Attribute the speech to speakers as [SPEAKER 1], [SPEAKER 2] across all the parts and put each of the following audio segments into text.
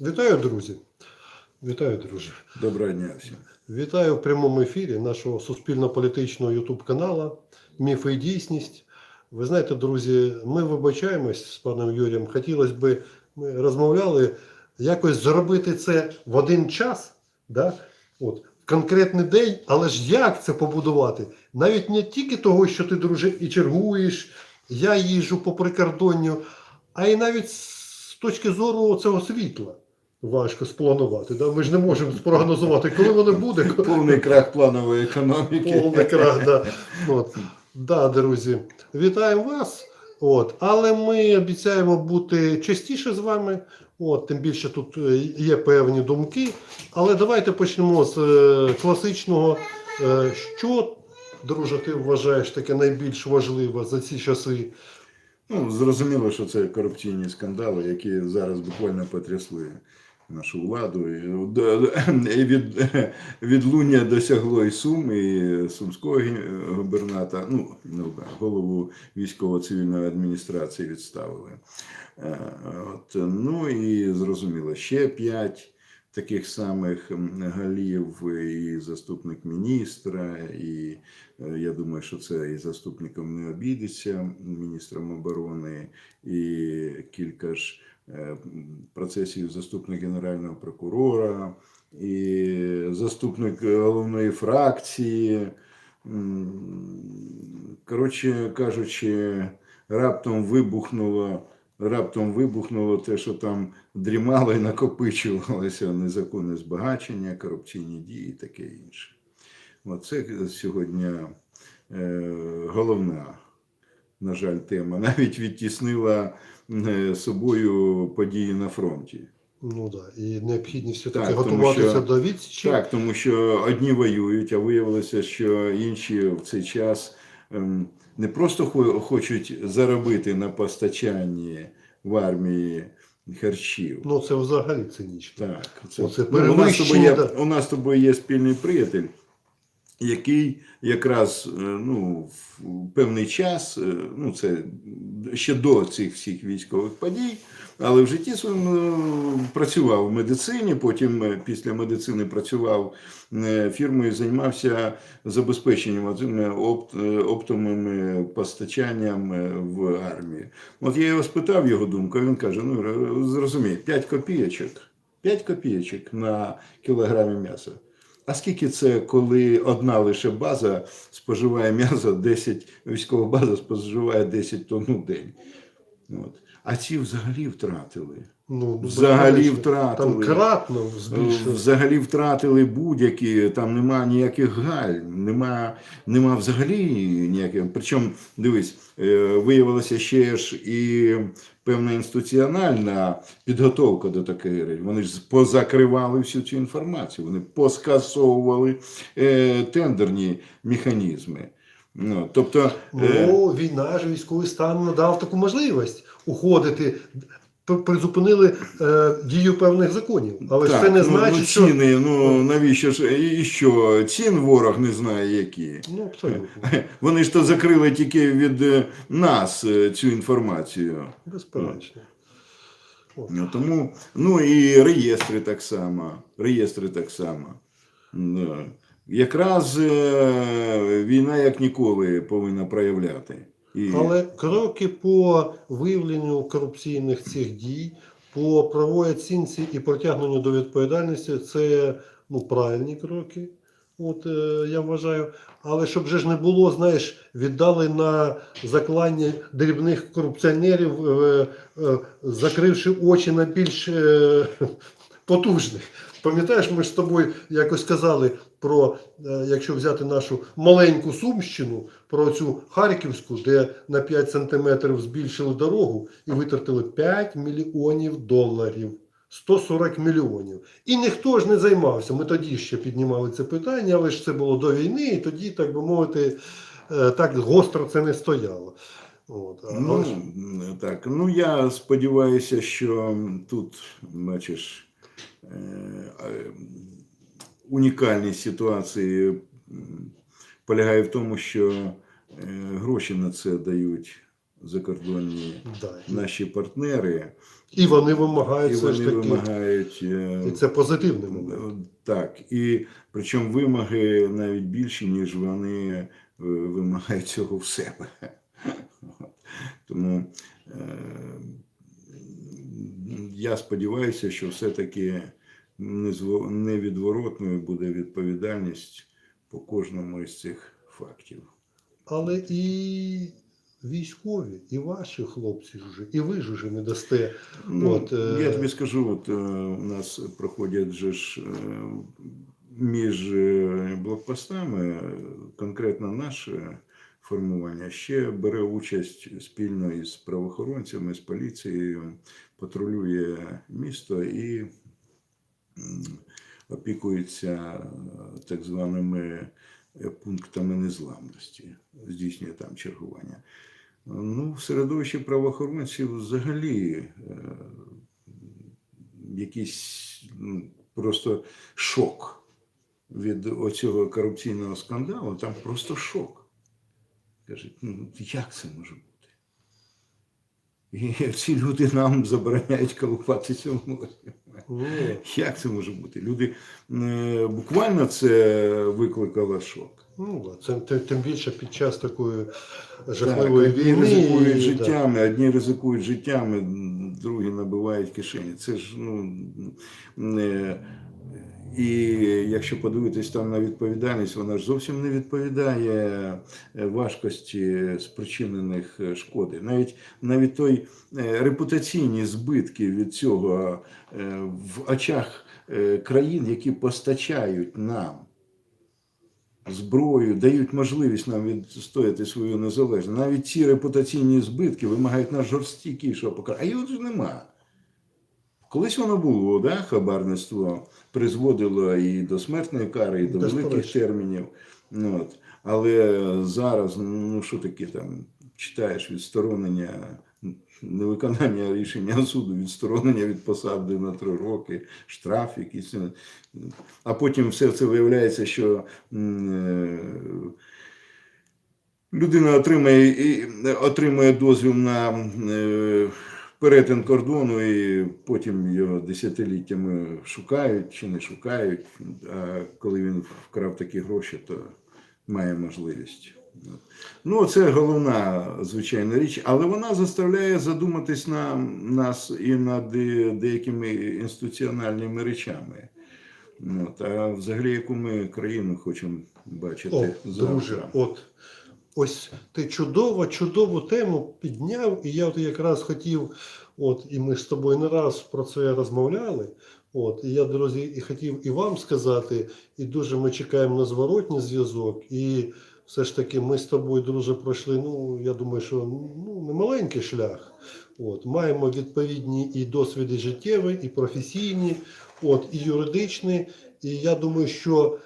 [SPEAKER 1] Вітаю, друзі. Вітаю, друзі.
[SPEAKER 2] Доброго дня всім.
[SPEAKER 1] Вітаю в прямому ефірі нашого суспільно-політичного ютуб каналу Міфи і дійсність. Ви знаєте, друзі, ми вибачаємось з паном Юрієм. Хотілося б, ми розмовляли, якось зробити це в один час, да? От, конкретний день, але ж як це побудувати? Навіть не тільки того, що ти, друже, і чергуєш, я їжджу по прикордонню, а й навіть з точки зору цього світла. Важко спланувати. Да? Ми ж не можемо спрогнозувати, коли воно буде.
[SPEAKER 2] Повний крах планової економіки.
[SPEAKER 1] Повний крах, да. От. Да, друзі, вітаємо вас. От. Але ми обіцяємо бути частіше з вами. От, тим більше тут е, є певні думки. Але давайте почнемо з е, класичного. Е, що, друже, ти вважаєш таке найбільш важливе за ці часи?
[SPEAKER 2] Ну, зрозуміло, що це корупційні скандали, які зараз буквально потрясли нашу владу. І, від, відлуння досягло і Сум, і Сумського губерната, ну, ну, голову військово-цивільної адміністрації відставили. Е, От, ну і зрозуміло, ще п'ять таких самих м, голів, і заступник міністра, і е, я думаю, що це і заступником не обійдеться міністром оборони, і кілька ж процесів заступник генерального прокурора, і заступник головної фракції. Коротше кажучи, раптом вибухнуло. Раптом вибухнуло те, що там дрімало і накопичувалося незаконне збагачення, корупційні дії і таке інше. Оце сьогодні е, головна, на жаль, тема. Навіть відтіснила е, собою події на фронті.
[SPEAKER 1] Ну да, і необхідність все-таки
[SPEAKER 2] Так,
[SPEAKER 1] готуватися
[SPEAKER 2] що-
[SPEAKER 1] до відсічі.
[SPEAKER 2] Так, тому що одні воюють, а виявилося, що інші в цей час ем, не просто хочуть заробити на постачанні в армії харчів.
[SPEAKER 1] Ну це взагалі цинічно.
[SPEAKER 2] Так, це,
[SPEAKER 1] Оце
[SPEAKER 2] ну, у, нас з тобою є, тобою є спільний приятель, який якраз е, ну, в певний час, е, ну це ще до цих всіх військових подій, але в житті своєму е, працював в медицині, потім після медицини працював фірмою, займався забезпеченням опт, е, оптовими постачанням е, в армію. От я його спитав його думку, він каже: ну зрозумій, 5 копійочок. 5 копійочок на кілограмі м'яса. А скільки це, коли одна лише база споживає м'ясо, 10, військова база споживає 10 тонн у день? От. А ці взагалі втратили.
[SPEAKER 1] ну,
[SPEAKER 2] Взагалі втратили.
[SPEAKER 1] Там кратно збільшили.
[SPEAKER 2] Взагалі втратили будь-які, там нема ніяких галь, нема, нема взагалі ніяких. Причому, дивись, е, виявилося ще ж і певна інституціональна підготовка до такої речі. Вони ж позакривали всю цю інформацію, вони поскасовували е, тендерні механізми. Ну, тобто, е,
[SPEAKER 1] Ну, війна ж військовий стан надав таку можливість уходити. Призупинили е, дію певних законів. Але ж
[SPEAKER 2] так,
[SPEAKER 1] це не
[SPEAKER 2] ну,
[SPEAKER 1] значить,
[SPEAKER 2] ну,
[SPEAKER 1] що.
[SPEAKER 2] ціни, ну навіщо ж і що цін ворог не знає які.
[SPEAKER 1] Ну, абсолютно.
[SPEAKER 2] Вони ж то закрили тільки від е, нас е, цю інформацію.
[SPEAKER 1] Безперечно.
[SPEAKER 2] Ну, тому, ну і реєстри так само. Реєстри так само. Да. Якраз е, війна як ніколи повинна проявляти. І,
[SPEAKER 1] Але кроки по виявленню корупційних цих дій, по правовій оцінці і притягненню до відповідальності це ну, правильні кроки. От е, я вважаю. Але щоб же ж не було, знаєш, віддали на заклання дрібних корупціонерів, е, е, закривши очі на більш е, потужних. Пам'ятаєш, ми ж з тобою якось казали про, е, якщо взяти нашу маленьку Сумщину, про цю Харківську, де на 5 сантиметрів збільшили дорогу і витратили 5 мільйонів доларів. 140 мільйонів. І ніхто ж не займався. Ми тоді ще піднімали це питання, але ж це було до війни, і тоді, так би мовити, е, так гостро це не стояло. От. а-
[SPEAKER 2] ну,
[SPEAKER 1] ж-
[SPEAKER 2] так, ну я сподіваюся, що тут, бачиш, унікальність ситуації полягає в тому, що е, гроші на це дають закордонні
[SPEAKER 1] Да.
[SPEAKER 2] наші партнери,
[SPEAKER 1] І вони вимагають
[SPEAKER 2] і
[SPEAKER 1] все ж таки.
[SPEAKER 2] вимагають. е,
[SPEAKER 1] І це позитивний момент.
[SPEAKER 2] Так, і причому вимоги навіть більші, ніж вони е, вимагають цього в себе. Тому е, я сподіваюся, що все-таки невідворотною буде відповідальність по кожному із цих фактів.
[SPEAKER 1] Але і військові, і ваші хлопці ж уже, і ви ж уже не дасте.
[SPEAKER 2] Ну,
[SPEAKER 1] От, е,
[SPEAKER 2] Я тобі скажу, от е, у нас проходять же ж е, між блокпостами, конкретно наше формування ще бере участь спільно із правоохоронцями, з поліцією, патрулює місто і опікується е, так званими е, пунктами незламності, здійснює там чергування. Ну, в середовищі правоохоронців взагалі е, якийсь ну, просто шок від оцього корупційного скандалу. Там просто шок. Кажуть, ну як це може бути? І ці люди нам забороняють колупатися в носі.
[SPEAKER 1] Ну,
[SPEAKER 2] Як це може бути? Люди буквально це викликало шок.
[SPEAKER 1] ну, це тим, тим більше під час такої
[SPEAKER 2] Так,
[SPEAKER 1] жахливої
[SPEAKER 2] одні
[SPEAKER 1] війни.
[SPEAKER 2] ризикують
[SPEAKER 1] і,
[SPEAKER 2] життями, одні ризикують життями, другі набивають кишені. Це ж ну не. І якщо подивитись там на відповідальність, вона ж зовсім не відповідає е, важкості спричинених е, шкоди. Навіть навіть той е, репутаційні збитки від цього в очах країн, які постачають нам зброю, дають можливість нам відстояти свою незалежність. Навіть ці репутаційні збитки вимагають нас жорсткішого покарання. А його ж нема. Колись воно було, да? хабарництво призводило і до смертної кари, і до великих
[SPEAKER 1] Безперечно.
[SPEAKER 2] термінів. Ну, от. Але зараз, ну що таке там, читаєш відсторонення, невиконання рішення суду, відсторонення від посади на три роки, штраф якийсь. е, А потім все це виявляється, що е, людина отримає, отримує дозвіл на е, перетин кордону, і потім його десятиліттями шукають чи не шукають. А коли він вкрав такі гроші, то має можливість. Ну, це головна звичайна річ, але вона заставляє задуматись на нас і над деякими інституціональними речами. Ну, От, а взагалі, яку ми країну хочемо бачити
[SPEAKER 1] О,
[SPEAKER 2] завтра.
[SPEAKER 1] друже, от ось ти чудово, чудову тему підняв, і я от якраз хотів, от і ми з тобою не раз про це розмовляли. От, і я, друзі, і хотів і вам сказати, і дуже ми чекаємо на зворотній зв'язок. І все ж таки ми з тобою, друже, пройшли. Ну, я думаю, що ну, не маленький шлях. От, маємо відповідні і досвіди життєві, і професійні, от, і юридичні. І я думаю, що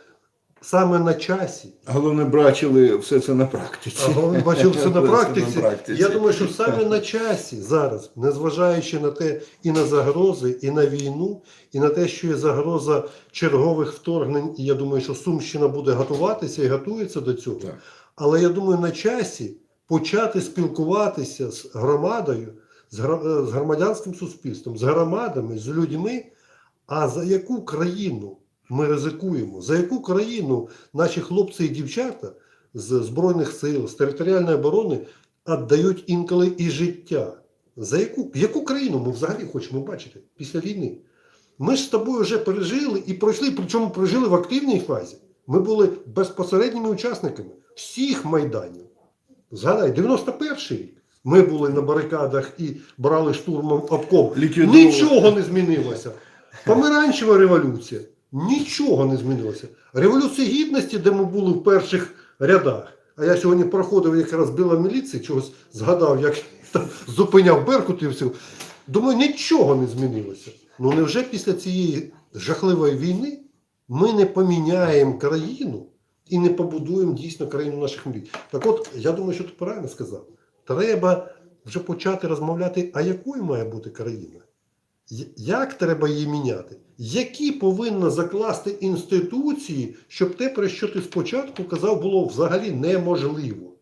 [SPEAKER 1] саме на часі
[SPEAKER 2] Головне, бачили все це на практиці.
[SPEAKER 1] а головне бачив це на практиці. Я думаю, що саме на часі зараз, незважаючи на те і на загрози, і на війну, і на те, що є загроза чергових вторгнень, і я думаю, що Сумщина буде готуватися і готується до цього.
[SPEAKER 2] Так.
[SPEAKER 1] Але я думаю, на часі почати спілкуватися з громадою, з громадянським суспільством, з громадами, з людьми. А за яку країну ми ризикуємо? За яку країну наші хлопці і дівчата з Збройних сил, з територіальної оборони віддають інколи і життя? За яку, яку країну ми взагалі хочемо бачити після війни? Ми ж з тобою вже пережили і пройшли, причому прожили в активній фазі. Ми були безпосередніми учасниками всіх майданів. Згадай, 91-й рік. Ми були на барикадах і брали штурмом обком. Нічого не змінилося. Помаранчева революція. Нічого не змінилося. Революція гідності, де ми були в перших рядах. А я сьогодні проходив якраз біла міліції, чогось згадав, як там зупиняв беркутівців. Думаю, нічого не змінилося. Ну невже після цієї жахливої війни ми не поміняємо країну і не побудуємо дійсно країну наших мрій? Так от, я думаю, що ти правильно сказав. Треба вже почати розмовляти, а якою має бути країна? Як треба її міняти? Які повинна закласти інституції, щоб те, про що ти спочатку казав, було взагалі неможливо?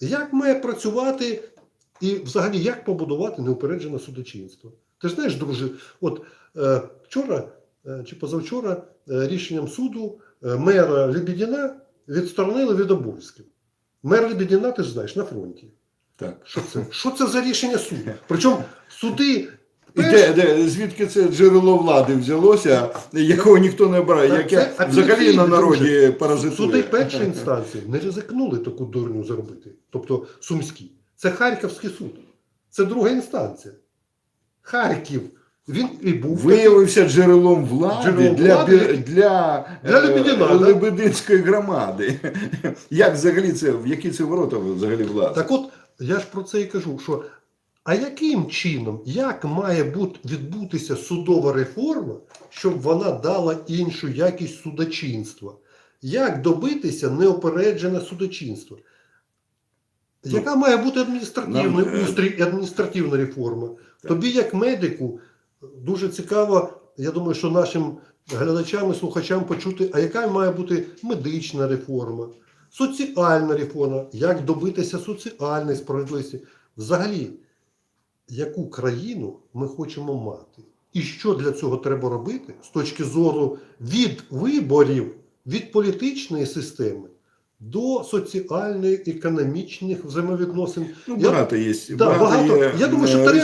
[SPEAKER 1] Як має працювати І взагалі, як побудувати неупереджене судочинство? Ти ж знаєш, друже, от е, вчора е, чи позавчора е, рішенням суду е, мера Лебедіна відсторонили від обов'язків. Мер Лебедіна, ти ж знаєш, на фронті.
[SPEAKER 2] Так.
[SPEAKER 1] Що це? Що це за рішення суду? Причому суди.
[SPEAKER 2] Де, де, звідки це джерело влади взялося, якого ніхто не брає,
[SPEAKER 1] Так,
[SPEAKER 2] яке
[SPEAKER 1] це
[SPEAKER 2] взагалі на народі
[SPEAKER 1] друже.
[SPEAKER 2] паразитує.
[SPEAKER 1] Суди першої інстанції не ризикнули таку дурню зробити. Тобто сумські. Це Харківський суд. Це друга інстанція. Харків. Він і був.
[SPEAKER 2] Виявився джерелом влади
[SPEAKER 1] Джерелом
[SPEAKER 2] для,
[SPEAKER 1] влади,
[SPEAKER 2] бі- для,
[SPEAKER 1] для
[SPEAKER 2] е,
[SPEAKER 1] Лебедіна, да?
[SPEAKER 2] Лебединської громади. Як взагалі це, в які це ворота взагалі влада?
[SPEAKER 1] Так от, я ж про це і кажу, що а яким чином, як має бути, відбутися судова реформа, щоб вона дала іншу якість судочинства? Як добитися неопереджене судочинство? Яка має бути адміністративний
[SPEAKER 2] нам,
[SPEAKER 1] устрій і адміністративна реформа? Тобі, як медику, дуже цікаво, я думаю, що нашим глядачам і слухачам почути, а яка має бути медична реформа, соціальна реформа, як добитися соціальної справедливості. Взагалі, яку країну ми хочемо мати? І що для цього треба робити з точки зору від виборів, від політичної системи до соціально-економічних взаємовідносин.
[SPEAKER 2] Ну,
[SPEAKER 1] Я-
[SPEAKER 2] багато є.
[SPEAKER 1] Да, багато.
[SPEAKER 2] є,
[SPEAKER 1] Я думаю, що
[SPEAKER 2] е,
[SPEAKER 1] треба,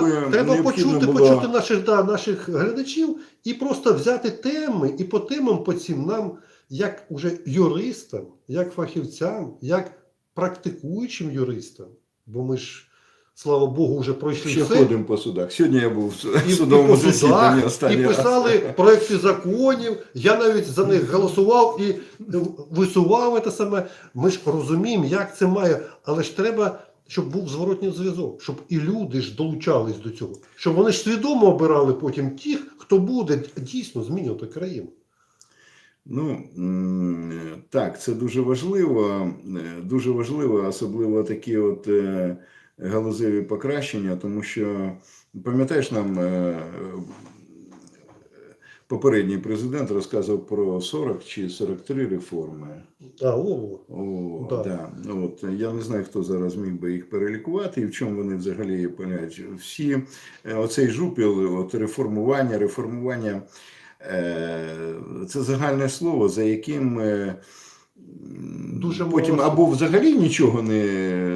[SPEAKER 1] треба, треба почути,
[SPEAKER 2] було-
[SPEAKER 1] почути наших, да, наших глядачів і просто взяти теми і по темам по цим нам, як уже юристам, як фахівцям, як практикуючим юристам, бо ми ж, слава Богу, вже пройшли
[SPEAKER 2] Ще
[SPEAKER 1] все.
[SPEAKER 2] ходимо по судах. Сьогодні я був в
[SPEAKER 1] І, і
[SPEAKER 2] засіданні останній
[SPEAKER 1] і
[SPEAKER 2] раз.
[SPEAKER 1] писали проекти законів. Я навіть за них голосував і висував це саме. Ми ж розуміємо, як це має, але ж треба, щоб був зворотній зв'язок, щоб і люди ж долучались до цього, щоб вони ж свідомо обирали потім тих, хто буде дійсно змінювати країну.
[SPEAKER 2] Ну так, це дуже важливо. е, Дуже важливо, особливо такі от е, галузеві покращення, тому що пам'ятаєш нам. е, Попередній президент розказував про 40 чи 43 реформи.
[SPEAKER 1] А, о,
[SPEAKER 2] О,
[SPEAKER 1] Да.
[SPEAKER 2] да. От, я не знаю, хто зараз міг би їх перелікувати і в чому вони взагалі полягають. Всі е, оцей жупіл, от реформування, реформування е, це загальне слово, за яким
[SPEAKER 1] Дуже
[SPEAKER 2] потім
[SPEAKER 1] мало-
[SPEAKER 2] або взагалі нічого не,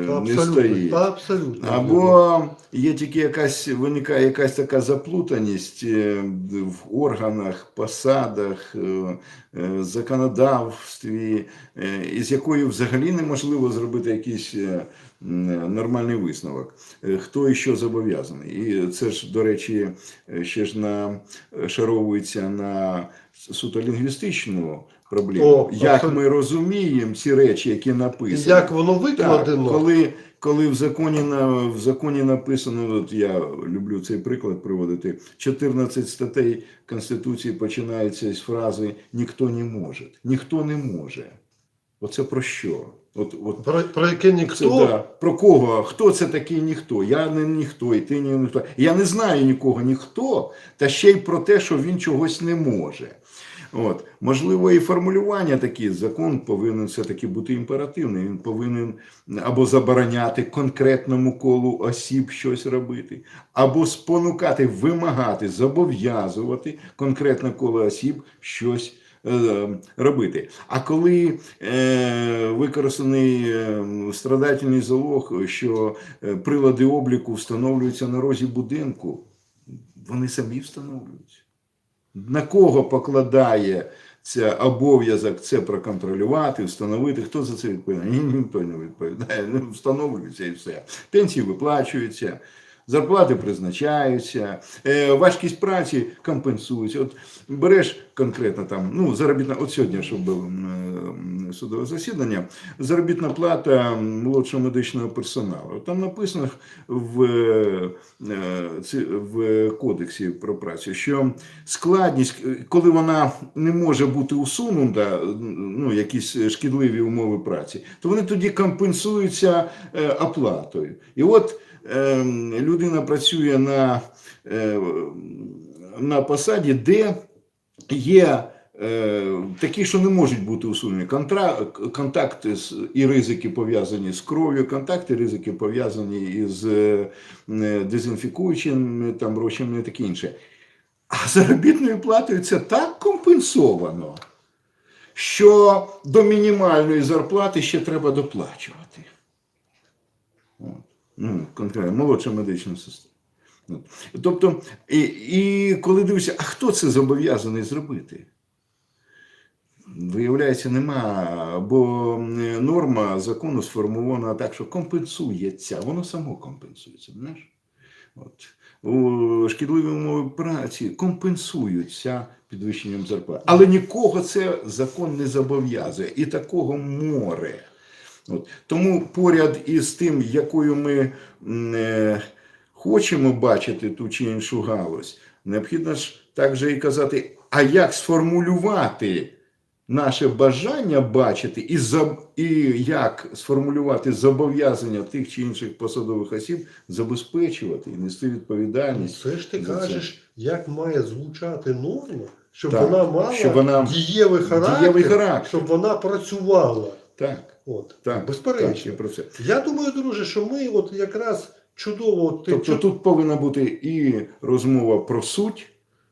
[SPEAKER 2] не
[SPEAKER 1] абсолютно,
[SPEAKER 2] стоїть.
[SPEAKER 1] абсолютно.
[SPEAKER 2] Або є тільки якась виникає якась така заплутаність е, в органах, посадах, е, е, законодавстві, із якою взагалі неможливо зробити якийсь нормальний висновок. Хто і що зобов'язаний. І це ж, до речі, ще ж нашаровується на суто лінгвістичну проблему.
[SPEAKER 1] О,
[SPEAKER 2] Як ми розуміємо ці речі, які написані.
[SPEAKER 1] як воно
[SPEAKER 2] Так, коли, коли в законі на в законі написано, от я люблю цей приклад приводити. 14 статей Конституції починаються з фрази ніхто не може. Ніхто не може. Оце про що? От, от
[SPEAKER 1] про, про яке ніхто.
[SPEAKER 2] це, да. Про кого? Хто це такий ніхто? Я не ніхто, і ти не ніхто. Я не знаю нікого ніхто, та ще й про те, що він чогось не може. От. Можливо, і формулювання такі, закон повинен все-таки бути імперативний. Він повинен або забороняти конкретному колу осіб щось робити, або спонукати, вимагати, зобов'язувати конкретне коло осіб щось е, робити. А коли е, використаний е, страдательний залог, що е, прилади обліку встановлюються на розі будинку, вони самі встановлюються. На кого покладає це обов'язок це проконтролювати, встановити, хто за це відповідає? Ні, ніхто не відповідає. Ну, встановлюється і все. Пенсії виплачуються, зарплати призначаються, е, важкість праці компенсується. От береш конкретно там, ну, заробітна, от сьогодні, що було е, судове засідання, заробітна плата молодшого медичного персоналу. Там написано в, е, в кодексі про працю, що складність, коли вона не може бути усунута, ну, якісь шкідливі умови праці, то вони тоді компенсуються оплатою. І от людина працює на, е, на посаді, де є е, такі, що не можуть бути усунені. Контакти і ризики пов'язані з кров'ю, контакти, ризики пов'язані із е, дезінфікуючими там розчинами і таке інше. А заробітною платою це так компенсовано, що до мінімальної зарплати ще треба доплачувати. Ну, конкретно, молодша медична сестра. Тобто, і, і коли дивишся, а хто це зобов'язаний зробити? Виявляється, нема, бо норма закону сформована так, що компенсується, воно само компенсується. Знаєш? От. У шкідливі умови праці компенсуються підвищенням зарплат. Але нікого це закон не зобов'язує. І такого море. От. Тому поряд із тим, якою ми е, хочемо бачити ту чи іншу галузь, необхідно ж також і казати, а як сформулювати наше бажання бачити і, за, і як сформулювати зобов'язання тих чи інших посадових осіб забезпечувати і нести відповідальність.
[SPEAKER 1] Все ж ти кажеш, як має звучати норма, щоб
[SPEAKER 2] Так,
[SPEAKER 1] вона мала
[SPEAKER 2] щоб вона-
[SPEAKER 1] дієвий, характер,
[SPEAKER 2] дієвий характер.
[SPEAKER 1] щоб вона працювала.
[SPEAKER 2] Так,
[SPEAKER 1] От.
[SPEAKER 2] так,
[SPEAKER 1] Безперечно.
[SPEAKER 2] про це.
[SPEAKER 1] Я думаю, друже, що ми от якраз чудово. Ти
[SPEAKER 2] Тобто
[SPEAKER 1] чу-
[SPEAKER 2] тут повинна бути і розмова про суть,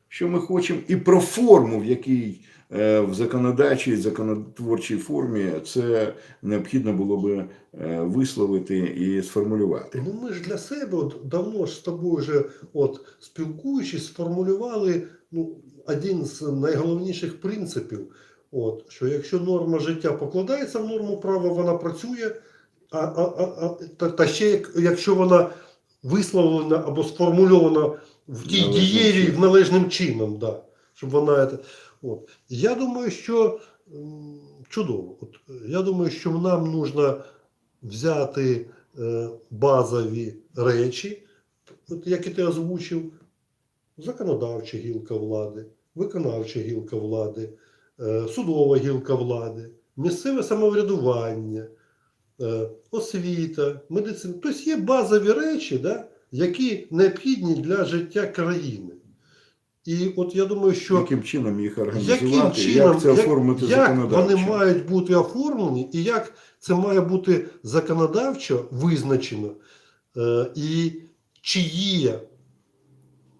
[SPEAKER 2] що ми хочемо, і про форму, в якій е, в законодавчій, законотворчій формі це необхідно було би е, висловити і сформулювати.
[SPEAKER 1] Ну ми ж для себе от, давно ж з тобою вже от, спілкуючись, сформулювали ну, один з найголовніших принципів. От, що якщо норма життя покладається в норму права, вона працює, а, а, а, а, та, та ще як- якщо вона висловлена або сформульована в тій дієві належним чином, да, щоб вона. От. Я думаю, що чудово. От, я думаю, що нам нужно взяти е, базові речі, от, які ти озвучив, законодавча гілка влади, виконавча гілка влади, судова гілка влади, місцеве самоврядування, е, освіта, медицина. Тобто є базові речі, да, які необхідні для життя країни. І от я думаю, що
[SPEAKER 2] Яким чином їх організувати,
[SPEAKER 1] яким чином,
[SPEAKER 2] як це оформити
[SPEAKER 1] як, як
[SPEAKER 2] законодавчо?
[SPEAKER 1] вони мають бути оформлені, і як це має бути законодавчо визначено, е, і чи є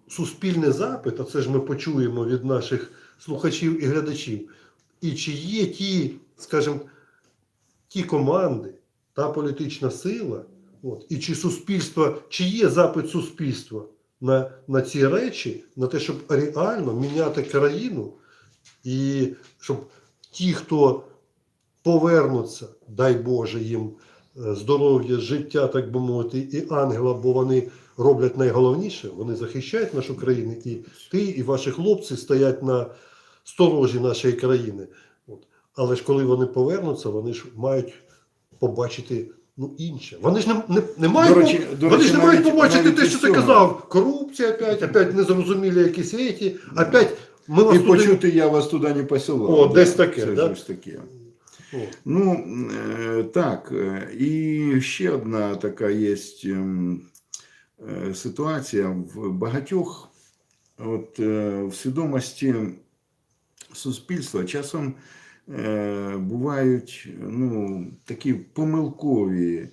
[SPEAKER 1] суспільний запит, а це ж ми почуємо від наших слухачів і глядачів, і чи є ті, скажімо, ті команди, та політична сила, от, і чи суспільство, чи є запит суспільства на, на ці речі, на те, щоб реально міняти країну, і щоб ті, хто повернуться, дай Боже їм е, здоров'я, життя, так би мовити, і ангела, бо вони роблять найголовніше, вони захищають нашу країну, і ти, і ваші хлопці стоять на сторожі нашої країни. От. Але ж коли вони повернуться, вони ж мають побачити ну, інше. Вони ж не, не, не мають,
[SPEAKER 2] До речі- до
[SPEAKER 1] вони
[SPEAKER 2] речі,
[SPEAKER 1] ж не мають побачити
[SPEAKER 2] навіть
[SPEAKER 1] те, що ти казав. Корупція опять, опять незрозумілі якісь речі, опять ми вас
[SPEAKER 2] І
[SPEAKER 1] туди-
[SPEAKER 2] почути я вас туди не посилав.
[SPEAKER 1] О,
[SPEAKER 2] Да,
[SPEAKER 1] десь таке,
[SPEAKER 2] Це
[SPEAKER 1] да?
[SPEAKER 2] щось таке.
[SPEAKER 1] О.
[SPEAKER 2] Ну, е, так, е, і ще одна така є ем, е, ситуація в багатьох от, в свідомості суспільства часом е, бувають ну, такі помилкові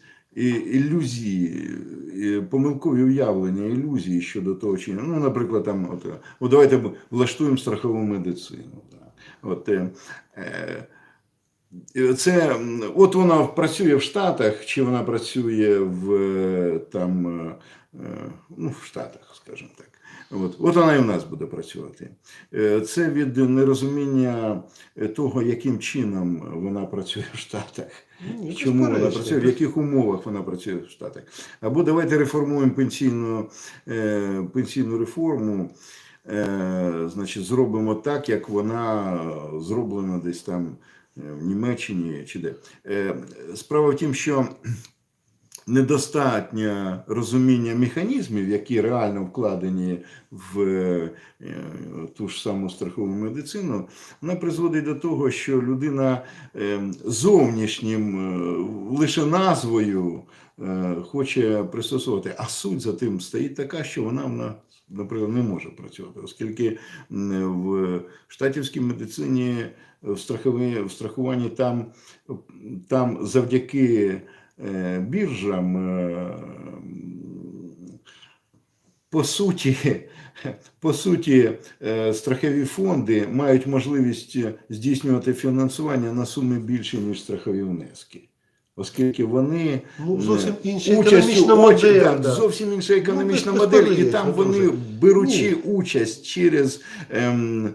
[SPEAKER 2] ілюзії, помилкові уявлення, ілюзії щодо того, чи ну, наприклад, там, от, от давайте влаштуємо страхову медицину. От, е, е, Це от вона працює в Штатах, чи вона працює в е, там, ну, в Штатах, скажімо так. От, от вона і в нас буде працювати. Е, Це від нерозуміння е, того, яким чином вона працює в Штатах.
[SPEAKER 1] Ні,
[SPEAKER 2] Чому вона
[SPEAKER 1] безперечно.
[SPEAKER 2] працює, в яких умовах вона працює в Штатах? Або давайте реформуємо пенсійну, е, пенсійну реформу, е, значить, зробимо так, як вона зроблена десь там е, в Німеччині чи де. Е, справа в тім, що недостатнє розуміння механізмів, які реально вкладені в е, ту ж саму страхову медицину, вона призводить до того, що людина е, зовнішнім е, лише назвою хоче пристосувати, а суть за тим стоїть така, що вона вона. Наприклад, не може працювати, оскільки в штатівській медицині в, страхуванні там, там завдяки біржам, е, по суті, по суті, е, страхові фонди мають можливість здійснювати фінансування на суми більше, ніж страхові внески. Оскільки вони
[SPEAKER 1] Ну, зовсім
[SPEAKER 2] е,
[SPEAKER 1] інша економічна модель.
[SPEAKER 2] да,
[SPEAKER 1] да.
[SPEAKER 2] Зовсім інша економічна
[SPEAKER 1] без-
[SPEAKER 2] модель, і там вони,
[SPEAKER 1] дуже.
[SPEAKER 2] беручи
[SPEAKER 1] Ні.
[SPEAKER 2] участь через, ем,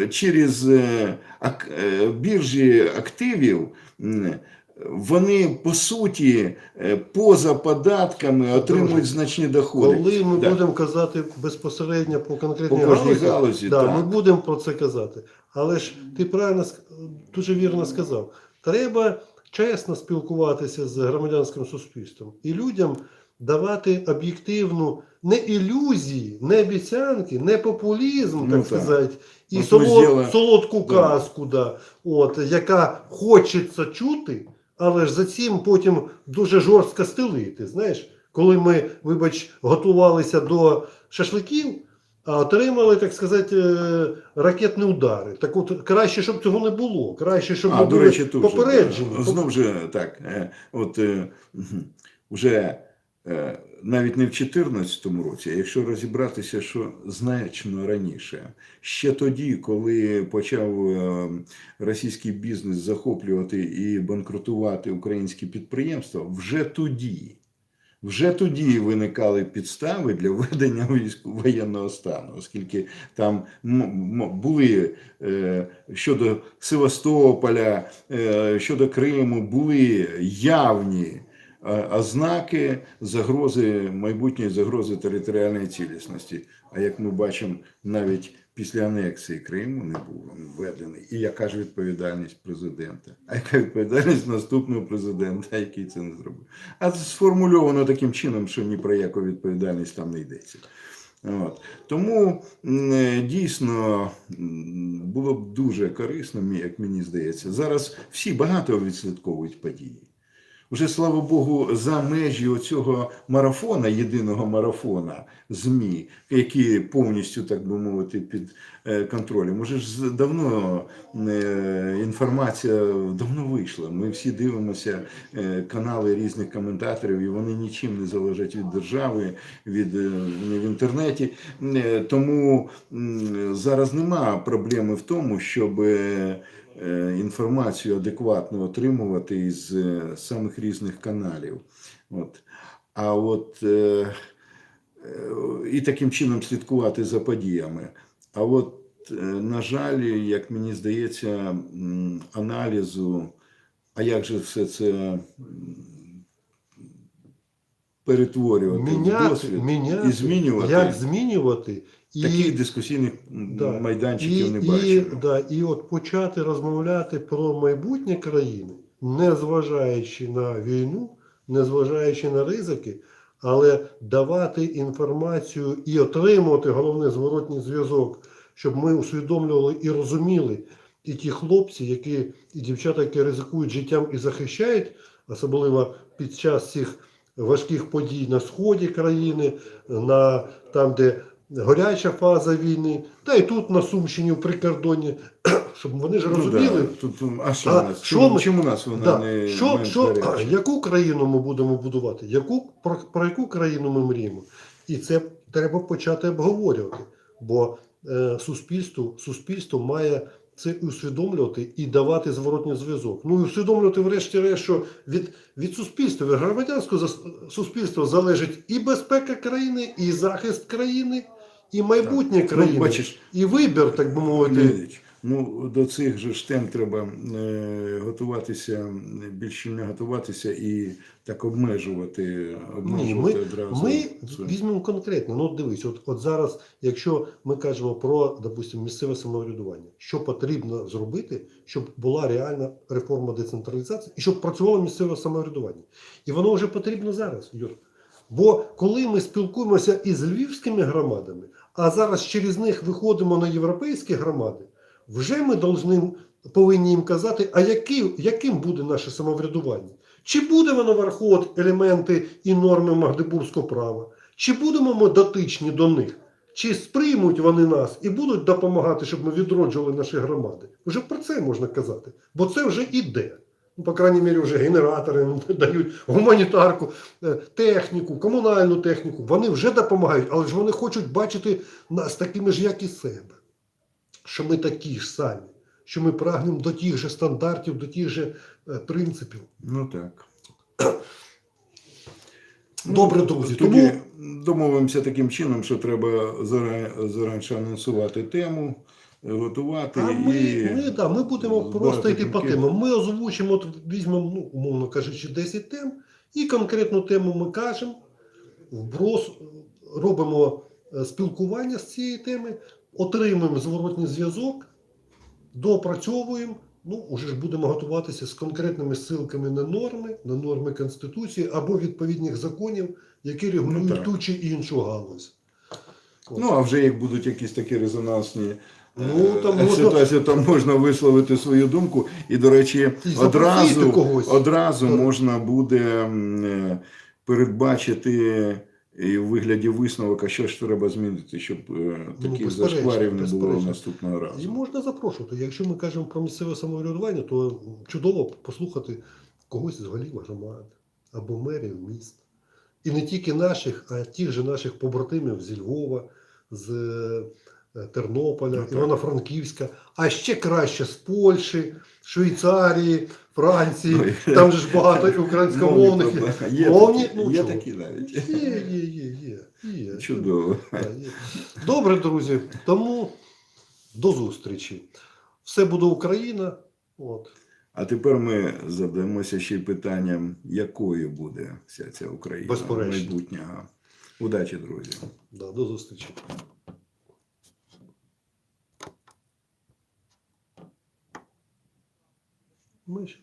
[SPEAKER 2] е, через е, ак, е, біржі активів, вони по суті е, поза податками отримують значні доходи.
[SPEAKER 1] Коли ми
[SPEAKER 2] Да.
[SPEAKER 1] будемо казати безпосередньо по конкретній
[SPEAKER 2] По
[SPEAKER 1] галузі,
[SPEAKER 2] галузі,
[SPEAKER 1] да,
[SPEAKER 2] так.
[SPEAKER 1] ми будемо про це казати. Але ж ти правильно дуже вірно сказав. Треба чесно спілкуватися з громадянським суспільством і людям давати об'єктивну не ілюзії, не обіцянки, не популізм,
[SPEAKER 2] Ну,
[SPEAKER 1] так
[SPEAKER 2] так.
[SPEAKER 1] сказати, і солод- солодку
[SPEAKER 2] Да.
[SPEAKER 1] казку, да, от, яка хочеться чути, але ж за цим потім дуже жорстко стелити. Знаєш, коли ми, вибач, готувалися до шашликів, а отримали, так сказати, е, ракетні удари. Так от краще, щоб цього не було. Краще, щоб
[SPEAKER 2] А, до речі, тут
[SPEAKER 1] попереджені.
[SPEAKER 2] да. знов же так. е, От е, уже е, навіть не в 2014 році, а якщо розібратися, що значно раніше, ще тоді, коли почав е, російський бізнес захоплювати і банкрутувати українські підприємства, вже тоді. Вже тоді виникали підстави для введення воєнного стану, оскільки там були е, щодо Севастополя, е, щодо Криму, були явні ознаки загрози майбутньої загрози територіальної цілісності. А як ми бачимо, навіть після анексії Криму не був введений. І яка ж відповідальність президента? А яка відповідальність наступного президента, який це не зробив? А це сформульовано таким чином, що ні про яку відповідальність там не йдеться. От. Тому е, дійсно було б дуже корисно, як мені здається. Зараз всі багато відслідковують події. Уже слава Богу, за межі оцього марафона, єдиного марафона ЗМІ, які повністю, так би мовити, під е, контролем. Уже ж давно е, інформація давно вийшла. Ми всі дивимося е, канали різних коментаторів, і вони нічим не залежать від держави, від в інтернеті. Тому зараз нема проблеми в тому, щоб інформацію адекватно отримувати із е, самих різних каналів. От. А от е, е, і таким чином слідкувати за подіями. А от, е, на жаль, як мені здається, аналізу, а як же все це перетворювати в досвід
[SPEAKER 1] міняти,
[SPEAKER 2] і змінювати.
[SPEAKER 1] як змінювати. І,
[SPEAKER 2] Таких дискусійних
[SPEAKER 1] Да.
[SPEAKER 2] майданчиків
[SPEAKER 1] і,
[SPEAKER 2] не
[SPEAKER 1] і, да, і от почати розмовляти про майбутнє країни, не зважаючи на війну, не зважаючи на ризики, але давати інформацію і отримувати головне зворотній зв'язок, щоб ми усвідомлювали і розуміли, і ті хлопці, які і дівчата, які ризикують життям і захищають, особливо під час цих важких подій на сході країни, на там, де гаряча фаза війни, та й тут на Сумщині в прикордонні, щоб вони ж
[SPEAKER 2] Ну,
[SPEAKER 1] розуміли,
[SPEAKER 2] да. Тут, а що
[SPEAKER 1] А
[SPEAKER 2] нас?
[SPEAKER 1] що
[SPEAKER 2] чому, чому нас вона
[SPEAKER 1] да,
[SPEAKER 2] не
[SPEAKER 1] що, яку країну ми будемо будувати, яку, про, про яку країну ми мріємо. І це треба почати обговорювати, бо е, суспільство, суспільство має це усвідомлювати і давати зворотній зв'язок. Ну і усвідомлювати, врешті-решт, що від, від суспільства, від громадянського суспільства залежить і безпека країни, і захист країни, і майбутнє
[SPEAKER 2] Ну,
[SPEAKER 1] країни,
[SPEAKER 2] бачиш,
[SPEAKER 1] і вибір, так би мовити.
[SPEAKER 2] Ну, до цих же ж тем треба е, готуватися, більш не готуватися і так обмежувати,
[SPEAKER 1] Ні, ми,
[SPEAKER 2] одразу.
[SPEAKER 1] ми
[SPEAKER 2] це.
[SPEAKER 1] візьмемо конкретно. Ну, дивись, от, от зараз, якщо ми кажемо про, допустимо, місцеве самоврядування, що потрібно зробити, щоб була реальна реформа децентралізації і щоб працювало місцеве самоврядування. І воно вже потрібно зараз, Юр. Бо коли ми спілкуємося із львівськими громадами, а зараз через них виходимо на європейські громади, вже ми должны, повинні їм казати, а які, яким буде наше самоврядування. Чи буде воно враховувати елементи і норми Магдебурзького права? Чи будемо ми дотичні до них? Чи сприймуть вони нас і будуть допомагати, щоб ми відроджували наші громади? Вже про це можна казати, бо це вже іде. Ну, по крайній мірі, вже генератори нам дають гуманітарку, е, техніку, комунальну техніку. Вони вже допомагають, але ж вони хочуть бачити нас такими ж, як і себе. Що ми такі ж самі, що ми прагнемо до тих же стандартів, до тих же е, принципів.
[SPEAKER 2] Ну так.
[SPEAKER 1] Добре, друзі.
[SPEAKER 2] Тоді
[SPEAKER 1] Тому
[SPEAKER 2] домовимося таким чином, що треба заранше анонсувати тему, готувати
[SPEAKER 1] А
[SPEAKER 2] і
[SPEAKER 1] ми, ми, да, ми будемо просто йти по темам. Ми озвучимо, от візьмемо, ну, умовно кажучи, 10 тем, і конкретну тему ми кажемо, вброс, робимо е, спілкування з цієї теми, отримуємо зворотній зв'язок, доопрацьовуємо. Ну, уже ж будемо готуватися з конкретними ссылками на норми, на норми Конституції або відповідних законів, які регулюють
[SPEAKER 2] так.
[SPEAKER 1] ту чи іншу галузь. От.
[SPEAKER 2] Ну, а вже як будуть якісь такі резонансні
[SPEAKER 1] Ну,
[SPEAKER 2] е,
[SPEAKER 1] там можна-
[SPEAKER 2] ситуації, там можна висловити свою думку. І, до речі,
[SPEAKER 1] І
[SPEAKER 2] одразу,
[SPEAKER 1] когось.
[SPEAKER 2] одразу можна буде е, передбачити і в вигляді висновок, а що ж треба змінити, щоб е,
[SPEAKER 1] Ну,
[SPEAKER 2] таких зашкварів не було наступного
[SPEAKER 1] І
[SPEAKER 2] разу.
[SPEAKER 1] можна запрошувати. Якщо ми кажемо про місцеве самоврядування, то чудово послухати когось з голів громад або мерів міст. І не тільки наших, а тих же наших побратимів зі Львова, з е, Тернополя,
[SPEAKER 2] Ну.
[SPEAKER 1] Івано-Франківська, а ще краще з Польщі, Швейцарії, Франції. Там же ж багато українськомовних.
[SPEAKER 2] Є,
[SPEAKER 1] Мовні, ну,
[SPEAKER 2] є такі навіть.
[SPEAKER 1] Є, є, є, є, є.
[SPEAKER 2] Чудово.
[SPEAKER 1] Добре, друзі. Тому до зустрічі. Все буде Україна. От.
[SPEAKER 2] А тепер ми задаємося ще питанням, якою буде вся ця Україна
[SPEAKER 1] Безперечно.
[SPEAKER 2] майбутнього. Удачі, друзі.
[SPEAKER 1] Да, до зустрічі. Ми ще